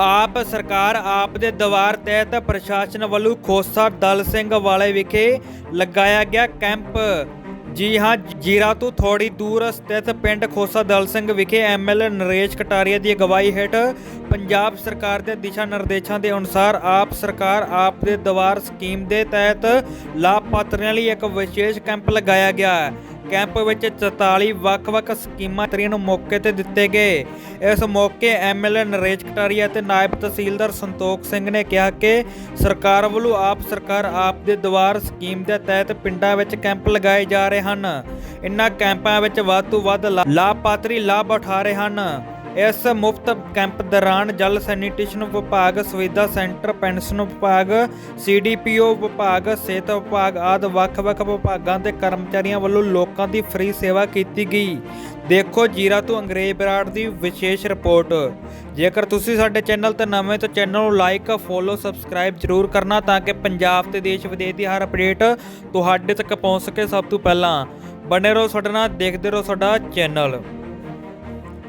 ਆਪ ਸਰਕਾਰ ਆਪ ਦੇ ਦਵਾਰ ਤਹਿਤ ਪ੍ਰਸ਼ਾਸਨ ਵੱਲੋਂ ਖੋਸਾ ਦਲ ਸਿੰਘ ਵਾਲੇ ਵਿਖੇ ਲਗਾਇਆ ਗਿਆ ਕੈਂਪ। ਜੀ ਹਾਂ, ਜੀਰਾ ਤੋਂ ਥੋੜੀ ਦੂਰ ਸਥਿਤ ਪਿੰਡ ਖੋਸਾ ਦਲ ਸਿੰਘ ਵਿਖੇ ਐਮਐਲਏ ਨਰੇਸ਼ ਕਟਾਰੀਆ ਦੀ ਅਗਵਾਈ ਹੇਠ ਪੰਜਾਬ ਸਰਕਾਰ ਦੇ ਦਿਸ਼ਾ ਨਿਰਦੇਸ਼ਾਂ ਦੇ ਅਨੁਸਾਰ ਆਪ ਸਰਕਾਰ ਆਪ ਦੇ ਦਵਾਰ ਸਕੀਮ ਦੇ ਤਹਿਤ ਲਾਭਪਾਤਰੀਆਂ ਲਈ ਇੱਕ ਵਿਸ਼ੇਸ਼ ਕੈਂਪ ਲਗਾਇਆ ਗਿਆ। ਹੈ ਕੈਂਪ ਵਿੱਚ 44 ਵੱਖ-ਵੱਖ ਸਕੀਮਾਂ ਤਰੀਆਂ ਨੂੰ ਮੌਕੇ ਤੇ ਦਿੱਤੇ ਗਏ। ਇਸ ਮੌਕੇ ਐਮਐਲਏ ਨਰੇਸ਼ ਕਟਾਰੀਆ ਅਤੇ ਨਾਇਬ ਤਹਿਸੀਲਦਾਰ ਸੰਤੋਖ ਸਿੰਘ ਨੇ ਕਿਹਾ ਕਿ ਸਰਕਾਰ ਵੱਲੋਂ ਆਪ ਸਰਕਾਰ ਆਪ ਦੇ ਦਵਾਰ ਸਕੀਮ ਦੇ ਤਹਿਤ ਪਿੰਡਾਂ ਵਿੱਚ ਕੈਂਪ ਲਗਾਏ ਜਾ ਰਹੇ ਹਨ। ਇਨ੍ਹਾਂ ਕੈਂਪਾਂ ਵਿੱਚ ਵੱਧ ਤੋਂ ਵੱਧ ਲਾ- ਲਾਭਪਾਤਰੀ ਲਾਭ ਉਠਾ ਰਹੇ ਹਨ। ਇਸ ਮੁਫਤ ਕੈਂਪ ਦੌਰਾਨ ਜਲ ਸੈਨੀਟੇਸ਼ਨ ਵਿਭਾਗ, ਸੁਵਿਧਾ ਸੈਂਟਰ, ਪੈਨਸ਼ਨ ਵਿਭਾਗ, ਸੀਡੀਪੀਓ ਵਿਭਾਗ, ਸਿਹਤ ਵਿਭਾਗ ਆਦਿ ਵੱਖ-ਵੱਖ ਵਿਭਾਗਾਂ ਦੇ ਕਰਮਚਾਰੀਆਂ ਵੱਲੋਂ ਲੋਕਾਂ ਦੀ ਫ੍ਰੀ ਸੇਵਾ ਕੀਤੀ ਗਈ। ਦੇਖੋ ਜੀਰਾ ਤੋਂ ਅੰਗਰੇਜ਼ ਬਰਾੜ ਦੀ ਵਿਸ਼ੇਸ਼ ਰਿਪੋਰਟ। ਜੇਕਰ ਤੁਸੀਂ ਸਾਡੇ ਚੈਨਲ ਤੇ ਨਵੇਂ ਤਾਂ ਚੈਨਲ ਨੂੰ ਲਾਈਕ, ਫੋਲੋ, ਸਬਸਕ੍ਰਾਈਬ ਜ਼ਰੂਰ ਕਰਨਾ ਤਾਂ ਕਿ ਪੰਜਾਬ ਤੇ ਦੇਸ਼ ਵਿਦੇਸ਼ ਦੀ ਹਰ ਅਪਡੇਟ ਤੁਹਾਡੇ ਤੱਕ ਪਹੁੰਚ ਸਕੇ ਸਭ ਤੋਂ ਪਹਿਲਾਂ। ਬਣੇ ਰਹੋ ਸਾਡੇ ਨਾਲ, ਦੇਖਦੇ ਰਹੋ ਸਾਡਾ ਚੈਨਲ।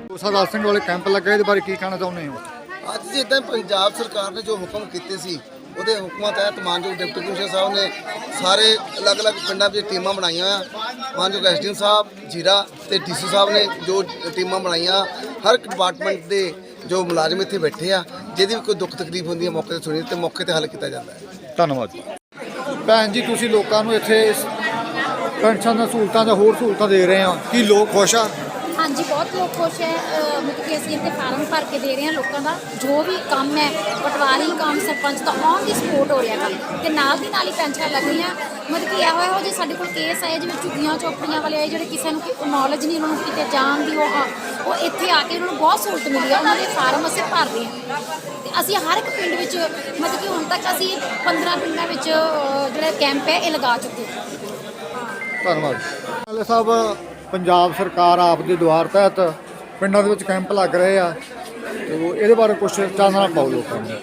ਸਰਦਾਰ ਸਿੰਘ ਵਾਲੇ ਕੈਂਪ ਲੱਗੇ ਇਹਦੇ ਬਾਰੇ ਕੀ ਕਹਿਣਾ ਚਾਹੁੰਦੇ ਹੋ? ਅੱਜ ਜਿੱਦਾਂ ਪੰਜਾਬ ਸਰਕਾਰ ਨੇ ਜੋ ਹੁਕਮ ਕੀਤੇ ਸੀ ਉਹਦੇ ਹੁਕਮਾਂ ਤਹਿਤ ਮਾਨਯੋਗ ਡਿਪਟੀ ਕਮਿਸ਼ਨਰ ਸਾਹਿਬ ਨੇ ਸਾਰੇ ਅਲੱਗ-ਅਲੱਗ ਪਿੰਡਾਂ ਵਿੱਚ ਟੀਮਾਂ ਬਣਾਈਆਂ ਆ ਮਾਨਯੋਗ ਐਸਡੀਐਮ ਸਾਹਿਬ ਜੀਰਾ ਤੇ ਡੀਸੀ ਸਾਹਿਬ ਨੇ ਜੋ ਟੀਮਾਂ ਬਣਾਈਆਂ ਹਰ ਇੱਕ ਡਿਪਾਰਟਮੈਂਟ ਦੇ ਜੋ ਮੁਲਾਜ਼ਮ ਇੱਥੇ ਬੈਠੇ ਆ ਜਿਹਦੀ ਵੀ ਕੋਈ ਦੁੱਖ ਤਕਲੀਫ ਹੁੰਦੀ ਹੈ ਮੌਕੇ ਤੇ ਸੁਣੀ ਤੇ ਮੌਕੇ ਤੇ ਹੱਲ ਕੀਤਾ ਜਾਂਦਾ ਹੈ। ਧੰਨਵਾਦ ਭੈਣ ਜੀ ਤੁਸੀਂ ਲੋਕਾਂ ਨੂੰ ਇੱਥੇ ਇਸ ਪੈਨਸ਼ਨ ਦੀਆਂ ਸਹੂਲਤਾਂ ਜਾਂ ਹੋਰ ਸਹੂਲਤਾਂ ਦੇ ਰਹੇ ਆ ਕੀ ਲੋਕ ਖੁਸ਼ ਆ? ਹਾਂਜੀ ਬਹੁਤ ਲੋਕ ਖੁਸ਼ ਹੈ ਅਹ ਮਤਲਬ ਕਿ ਅਸੀਂ ਇੱਥੇ ਫਾਰਮ ਭਰ ਕੇ ਦੇ ਰਹੇ ਹਾਂ ਲੋਕਾਂ ਦਾ। ਜੋ ਵੀ ਕੰਮ ਹੈ ਪਟਵਾਰੀ ਕੰਮ ਸਰਪੰਚ ਦਾ ਔਨ ਦੀ ਸਪੋਰਟ ਹੋ ਰਿਹਾ ਕੰਮ ਤੇ ਨਾਲ ਦੀ ਨਾਲ ਹੀ ਪੈਨਸ਼ਨ ਲੱਗ ਰਹੀਆਂ। ਮਤਲਬ ਕਿ ਇਹੋ ਇਹੋ ਜਿਹੇ ਸਾਡੇ ਕੋਲ ਕੇਸ ਆਏ ਜਿਵੇਂ ਝੁੱਗੀਆਂ ਚੌਪੜੀਆਂ ਵਾਲੇ ਆਏ ਜਿਹੜੇ ਕਿਸੇ ਨੂੰ ਨੌਲੇਜ ਨਹੀਂ ਉਹਨਾਂ ਨੂੰ ਕਿਤੇ ਜਾਣ ਦੀ ਉਹ ਉਹ ਇੱਥੇ ਆ ਕੇ ਉਹਨਾਂ ਨੂੰ ਬਹੁਤ ਸਹੂਲਤ ਮਿਲੀ ਹੈ। ਉਹਨਾਂ ਦੇ ਫਾਰਮ ਅਸੀਂ ਭਰ ਰਹੇ ਹਾਂ। ਤੇ ਅਸੀਂ ਹਰ ਇੱਕ ਪਿੰਡ ਵਿੱਚ ਮਤਲਬ ਕਿ ਹੁਣ ਤੱਕ ਅਸੀਂ 15 ਪਿੰਡਾਂ ਵਿੱਚ ਅਹ, ਜਿਹੜਾ ਕੈਂਪ ਹੈ ਇਹ ਲਗਾ ਚੁੱਕੇ ਹਾਂ। ਧੰਨਵਾਦ। ਐਮਐਲਏ ਸਾਹਿਬ ਪੰਜਾਬ ਸਰਕਾਰ ਆਪ ਦੇ ਦੁਆਰ ਤਹਿਤ ਪਿੰਡਾਂ ਦੇ ਵਿੱਚ ਕੈਂਪ ਲੱਗ ਰਹੇ ਆ, ਤੇ ਉਹ ਇਹਦੇ ਬਾਰੇ ਕੁਝ ਚਾਨਣਾ ਪਾਓ ਲੋਕਾਂ ਨੂੰ।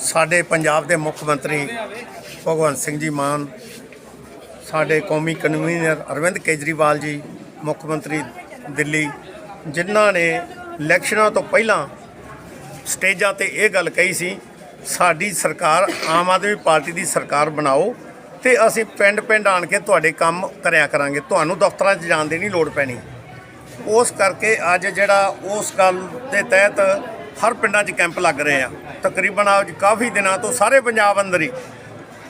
ਸਾਡੇ ਪੰਜਾਬ ਦੇ ਮੁੱਖ ਮੰਤਰੀ ਭਗਵੰਤ ਸਿੰਘ ਜੀ ਮਾਨ, ਸਾਡੇ ਕੌਮੀ ਕਨਵੀਨਰ ਅਰਵਿੰਦ ਕੇਜਰੀਵਾਲ ਜੀ, ਮੁੱਖ ਮੰਤਰੀ ਦਿੱਲੀ, ਜਿਨ੍ਹਾਂ ਨੇ ਇਲੈਕਸ਼ਨਾਂ ਤੋਂ ਪਹਿਲਾਂ ਸਟੇਜਾਂ ਤੇ ਇਹ ਗੱਲ ਕਹੀ ਸੀ, ਸਾਡੀ ਸਰਕਾਰ ਆਮ ਆਦਮੀ ਪਾਰਟੀ ਦੀ ਸਰਕਾਰ ਬਣਾਓ ਤੇ ਅਸੀਂ ਪਿੰਡ ਪਿੰਡ ਆਣ ਕੇ ਤੁਹਾਡੇ ਕੰਮ ਕਰਿਆ ਕਰਾਂਗੇ। ਤੁਹਾਨੂੰ ਦਫ਼ਤਰਾਂ 'ਚ ਜਾਣ ਦੀ ਨਹੀਂ ਲੋੜ ਪੈਣੀ। ਉਸ ਕਰਕੇ ਅੱਜ ਜਿਹੜਾ ਉਸ ਗੱਲ ਦੇ ਤਹਿਤ ਹਰ ਪਿੰਡਾਂ 'ਚ ਕੈਂਪ ਲੱਗ ਰਹੇ ਆ। ਤਕਰੀਬਨ ਅੱਜ ਕਾਫੀ ਦਿਨਾਂ ਤੋਂ ਸਾਰੇ ਪੰਜਾਬ ਅੰਦਰ ਹੀ।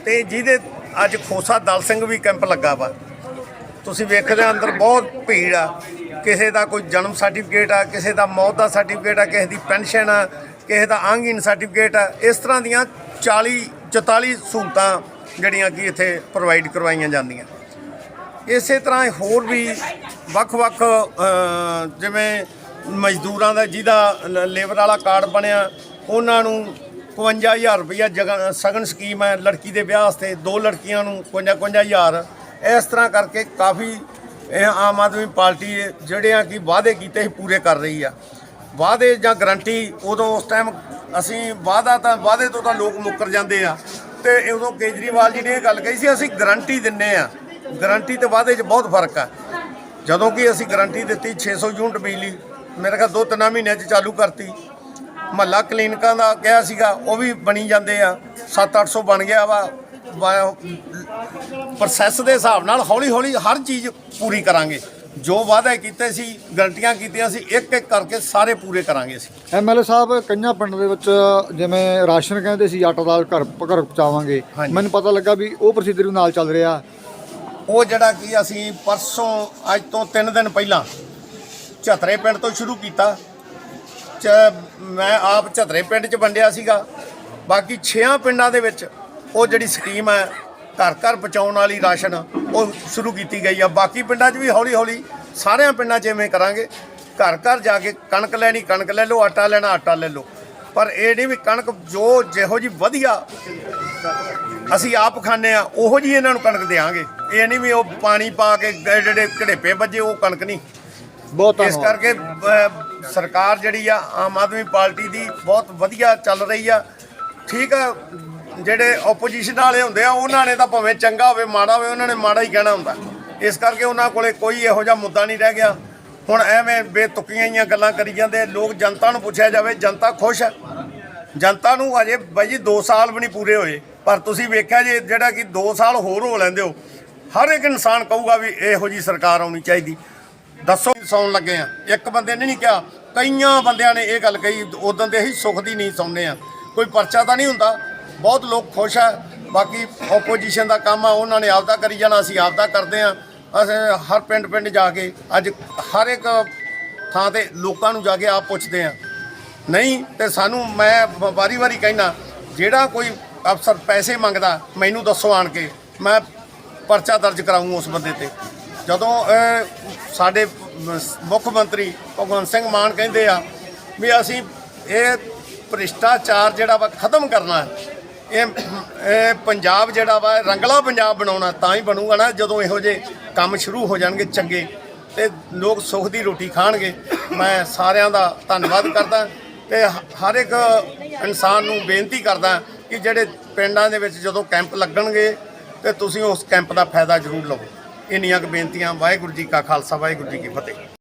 ਤੇ ਜਿਹਦੇ ਅੱਜ ਖੋਸਾ ਦਲ ਸਿੰਘ ਵੀ ਕੈਂਪ ਲੱਗਾ ਵਾ। ਤੁਸੀਂ ਵੇਖਦੇ ਹੋ ਅੰਦਰ ਬਹੁਤ ਭੀੜ ਆ। ਕਿਸੇ ਦਾ ਕੋਈ ਜਨਮ ਸਰਟੀਫਿਕੇਟ ਆ, ਕਿਸੇ ਦਾ ਮੌਤ ਦਾ ਸਰਟੀਫਿਕੇਟ ਆ, ਕਿਸੇ ਦੀ ਪੈਨਸ਼ਨ ਆ, ਕਿਸੇ ਦਾ ਅੰਗਹੀਨ ਸਰਟੀਫਿਕੇਟ ਆ। ਇਸ ਤਰ੍ਹਾਂ ਦੀਆਂ 40 44 ਸਹੂਲਤਾਂ ਜਿਹੜੀਆਂ ਕਿ ਇੱਥੇ ਪ੍ਰੋਵਾਈਡ ਕਰਵਾਈਆਂ ਜਾਂਦੀਆਂ। ਇਸੇ ਤਰ੍ਹਾਂ ਹੋਰ ਵੀ ਵੱਖ-ਵੱਖ ਜਿਵੇਂ ਮਜ਼ਦੂਰਾਂ ਦਾ ਜਿਹਦਾ ਲ- ਲੇਬਰ ਵਾਲਾ ਕਾਰਡ ਬਣਿਆ, ਉਹਨਾਂ ਨੂੰ 51000 ਰੁਪਇਆ ਜਗ੍ਹਾ ਸਗਨ ਸਕੀਮ ਹੈ, ਲੜਕੀ ਦੇ ਵਿਆਹ ਵਾਸਤੇ ਦੋ ਲੜਕੀਆਂ ਨੂੰ 55 ਇਸ ਤਰ੍ਹਾਂ ਕਰਕੇ ਕਾਫੀ ਇਹ ਆਮ ਆਦਮੀ ਪਾਰਟੀ ਜਿਹੜਿਆਂ ਕਿ ਵਾਅਦੇ ਕੀਤੇ ਸੀ, ਪੂਰੇ ਕਰ ਰਹੀ ਆ। ਵਾਅਦੇ ਜਾਂ ਗਰੰਟੀ ਉਦੋਂ ਉਸ ਟਾਈਮ ਅਸੀਂ ਵਾਅਦਾ ਤਾਂ, ਵਾਅਦੇ ਤੋਂ ਤਾਂ ਲੋਕ ਮੁੱਕਰ ਜਾਂਦੇ ਆ। ਤੇ ਉਦੋਂ ਕੇਜਰੀਵਾਲ ਜੀ ਨੇ ਇਹ ਗੱਲ ਕਹੀ ਸੀ, ਅਸੀਂ ਗਰੰਟੀ ਦਿੰਨੇ ਆ। ਗਰੰਟੀ ਤੇ ਵਾਅਦੇ 'ਚ ਬਹੁਤ ਫ਼ਰਕ ਆ। ਜਦੋਂ ਕਿ ਅਸੀਂ ਗਰੰਟੀ ਦਿੱਤੀ 600 ਯੂਨਿਟ ਬਿਜਲੀ, ਮੇਰੇ ਖਿਆਲ ਦੋ ਤਿੰਨ ਮਹੀਨਿਆਂ 'ਚ ਚਾਲੂ ਕਰਤੀ। ਮਹੱਲਾ ਕਲੀਨਿਕਾਂ ਦਾ ਕਿਹਾ ਸੀਗਾ, ਉਹ ਵੀ ਬਣੀ ਜਾਂਦੇ ਆ। 7-800 ਬਣ ਗਿਆ ਵਾ। ਪ੍ਰੋਸੈਸ ਦੇ ਹਿਸਾਬ ਨਾਲ ਹੌਲੀ ਹੌਲੀ ਹਰ ਚੀਜ਼ ਪੂਰੀ ਕਰਾਂਗੇ। ਜੋ ਵਾਅਦੇ ਕੀਤੇ ਸੀ ਗਰੰਟੀਆਂ ਕੀਤੀਆਂ ਸੀ ਇੱਕ ਇੱਕ ਕਰਕੇ ਸਾਰੇ ਪੂਰੇ ਕਰਾਂਗੇ ਅਸੀਂ। ਐਮਐਲਏ ਸਾਹਿਬ ਕਈਆਂ ਪਿੰਡ ਦੇ ਵਿੱਚ ਜਿਵੇਂ ਰਾਸ਼ਨ ਕਹਿੰਦੇ ਸੀ ਆਟਾ ਦਾਲ ਘਰ ਘਰ ਪਹੁੰਚਾਵਾਂਗੇ। ਮੈਨੂੰ ਪਤਾ ਲੱਗਾ ਵੀ ਉਹ ਪ੍ਰੋਸੀਜਰ ਨਾਲ ਚੱਲ ਰਿਹਾ। ਉਹ ਜਿਹੜਾ ਕੀ ਅਸੀਂ ਪਰਸੋਂ ਅੱਜ ਤੋਂ 3 ਦਿਨ ਪਹਿਲਾਂ ਝਤਰੇ ਪਿੰਡ ਤੋਂ ਸ਼ੁਰੂ ਕੀਤਾ। ਚ ਮੈਂ ਆਪ ਝਤਰੇ ਪਿੰਡ 'ਚ ਵੰਡਿਆ ਸੀਗਾ। ਬਾਕੀ 6 ਪਿੰਡਾਂ ਦੇ ਵਿੱਚ ਉਹ ਜਿਹੜੀ ਸਕੀਮ ਹੈ ਘਰ ਘਰ ਪਹੁੰਚਾਉਣ ਵਾਲੀ ਰਾਸ਼ਨ ਉਹ ਸ਼ੁਰੂ ਕੀਤੀ ਗਈ ਆ। ਬਾਕੀ ਪਿੰਡਾਂ 'ਚ ਵੀ ਹੌਲੀ ਹੌਲੀ ਸਾਰਿਆਂ ਪਿੰਡਾਂ 'ਚ ਐਵੇਂ ਕਰਾਂਗੇ। ਘਰ ਘਰ ਜਾ ਕੇ ਕਣਕ ਲੈਣੀ ਕਣਕ ਲੈ ਲਓ ਆਟਾ ਲੈਣਾ ਆਟਾ ਲੈ ਲਓ। ਪਰ ਇਹ ਨਹੀਂ ਵੀ ਕਣਕ ਜੋ ਜਿਹੋ ਜੀ ਵਧੀਆ ਅਸੀਂ ਆਪ ਖਾਂਦੇ ਆ ਉਹੋ ਜੀ ਇਹਨਾਂ ਨੂੰ ਕਣਕ ਦੇਾਂਗੇ ਇਹ ਨਹੀਂ ਵੀ ਉਹ ਪਾਣੀ ਪਾ ਕੇ ਜਿਹੜੇ ਘੜੇਪੇ ਵੱਜੇ ਉਹ ਕਣਕ ਨਹੀਂ। ਬਹੁਤ ਇਸ ਕਰਕੇ ਸਰਕਾਰ ਜਿਹੜੀ ਆ ਆਮ ਆਦਮੀ ਪਾਰਟੀ ਦੀ ਬਹੁਤ ਵਧੀਆ ਚੱਲ ਰਹੀ ਆ। ਠੀਕ ਆ ਜਿਹੜੇ ਆਪੋਜੀਸ਼ਨ ਵਾਲੇ ਹੁੰਦੇ ਆ, ਉਹਨਾਂ ਨੇ ਤਾਂ ਭਾਵੇਂ ਚੰਗਾ ਹੋਵੇ, ਮਾੜਾ ਹੋਵੇ, ਉਹਨਾਂ ਨੇ ਮਾੜਾ ਹੀ ਕਹਿਣਾ ਹੁੰਦਾ। ਇਸ ਕਰਕੇ ਉਹਨਾਂ ਕੋਲੇ ਕੋਈ ਇਹੋ ਜਿਹਾ ਮੁੱਦਾ ਨਹੀਂ ਰਹਿ ਗਿਆ। ਹੁਣ ਐਵੇਂ ਬੇਤੁਕੀਆਂ ਹੀ ਗੱਲਾਂ ਕਰੀ ਜਾਂਦੇ ਲੋਕ ਜਨਤਾ ਨੂੰ ਪੁੱਛਿਆ ਜਾਵੇ, ਜਨਤਾ ਖੁਸ਼ ਹੈ ਜਨਤਾ ਨੂੰ ਅਜੇ ਬਾਈ ਜੀ 2 ਸਾਲ ਵੀ ਨਹੀਂ ਪੂਰੇ ਹੋਏ, ਪਰ ਤੁਸੀਂ ਵੇਖਿਆ ਜੇ ਜਿਹੜਾ ਕਿ 2 ਸਾਲ ਹੋਰ ਹੋ ਲੈਂਦੇ ਹੋ, ਹਰ ਇੱਕ ਇਨਸਾਨ ਕਹੂਗਾ ਵੀ ਇਹੋ ਜੀ ਸਰਕਾਰ ਆਉਣੀ ਚਾਹੀਦੀ। ਦੱਸੋ ਸੌਣ ਲੱਗੇ ਆ। ਇੱਕ ਬੰਦੇ ਨੇ ਨਹੀਂ ਕਿਹਾ, ਕਈਆਂ ਬੰਦਿਆਂ ਨੇ ਇਹ ਗੱਲ ਕਹੀ, ਉਦੋਂ ਦੇ ਅਸੀਂ ਸੁੱਖ ਦੀ ਨਹੀਂ ਸੌਂਦੇ ਆ। ਕੋਈ ਪਰਚਾ ਤਾਂ ਨਹੀਂ ਹੁੰਦਾ ਬਹੁਤ ਲੋਕ ਖੁਸ਼ ਆ। ਬਾਕੀ ਆਪੋਜੀਸ਼ਨ ਦਾ ਕੰਮ ਆ ਉਹਨਾਂ ਨੇ ਆਪਦਾ ਕਰੀ ਜਾਣਾ ਅਸੀਂ ਆਪਦਾ ਕਰਦੇ ਆ। ਅਸੀਂ ਹਰ ਪਿੰਡ ਪਿੰਡ ਜਾ ਕੇ ਅੱਜ ਹਰ ਇੱਕ ਥਾਂ ਤੇ ਲੋਕਾਂ ਨੂੰ ਜਾ ਕੇ ਆਪ ਪੁੱਛਦੇ ਆ। ਨਹੀਂ ਤੇ ਸਾਨੂੰ ਮੈਂ ਵਾਰੀ-ਵਾਰੀ ਕਹਿਣਾ ਜਿਹੜਾ ਕੋਈ ਅਫਸਰ ਪੈਸੇ ਮੰਗਦਾ ਮੈਨੂੰ ਦੱਸੋ ਆਣ ਕੇ। ਮੈਂ ਪਰਚਾ ਦਰਜ ਕਰਾਊਂ ਉਸ ਬੰਦੇ ਤੇ। ਜਦੋਂ ਅਹ, ਸਾਡੇ ਮੁੱਖ ਮੰਤਰੀ ਭਗਵੰਤ ਸਿੰਘ ਮਾਨ ਕਹਿੰਦੇ ਆ ਵੀ ਅਸੀਂ ਇਹ ਭ੍ਰਿਸ਼ਟਾਚਾਰ ਜਿਹੜਾ ਵਾ ਖਤਮ ਕਰਨਾ ਹੈ। ਇਹ ਇਹ ਪੰਜਾਬ ਜਿਹੜਾ ਵਾ, ਰੰਗਲਾ ਪੰਜਾਬ ਬਣਾਉਣਾ ਤਾਂ ਹੀ ਬਣੂਗਾ ਨਾ, ਜਦੋਂ ਇਹੋ ਜਿਹੇ ਕੰਮ ਸ਼ੁਰੂ ਹੋ ਜਾਣਗੇ ਚੰਗੇ ਤੇ ਲੋਕ ਸੁੱਖ ਦੀ ਰੋਟੀ ਖਾਣਗੇ। ਮੈਂ ਸਾਰਿਆਂ ਦਾ ਧੰਨਵਾਦ ਕਰਦਾ ਤੇ ਹਰ ਇੱਕ ਇਨਸਾਨ ਨੂੰ ਬੇਨਤੀ ਕਰਦਾ ਕਿ ਜਿਹੜੇ ਪਿੰਡਾਂ ਦੇ ਵਿੱਚ ਜਦੋਂ ਕੈਂਪ ਲੱਗਣਗੇ ਤੇ ਤੁਸੀਂ ਉਸ ਕੈਂਪ ਦਾ ਫਾਇਦਾ ਜ਼ਰੂਰ ਲਵੋ। ਇੰਨੀਆਂ ਕੁ ਬੇਨਤੀਆਂ, ਵਾਹਿਗੁਰੂ ਜੀ ਕਾ ਖਾਲਸਾ, ਵਾਹਿਗੁਰੂ ਜੀ ਕੀ ਫਤਿਹ।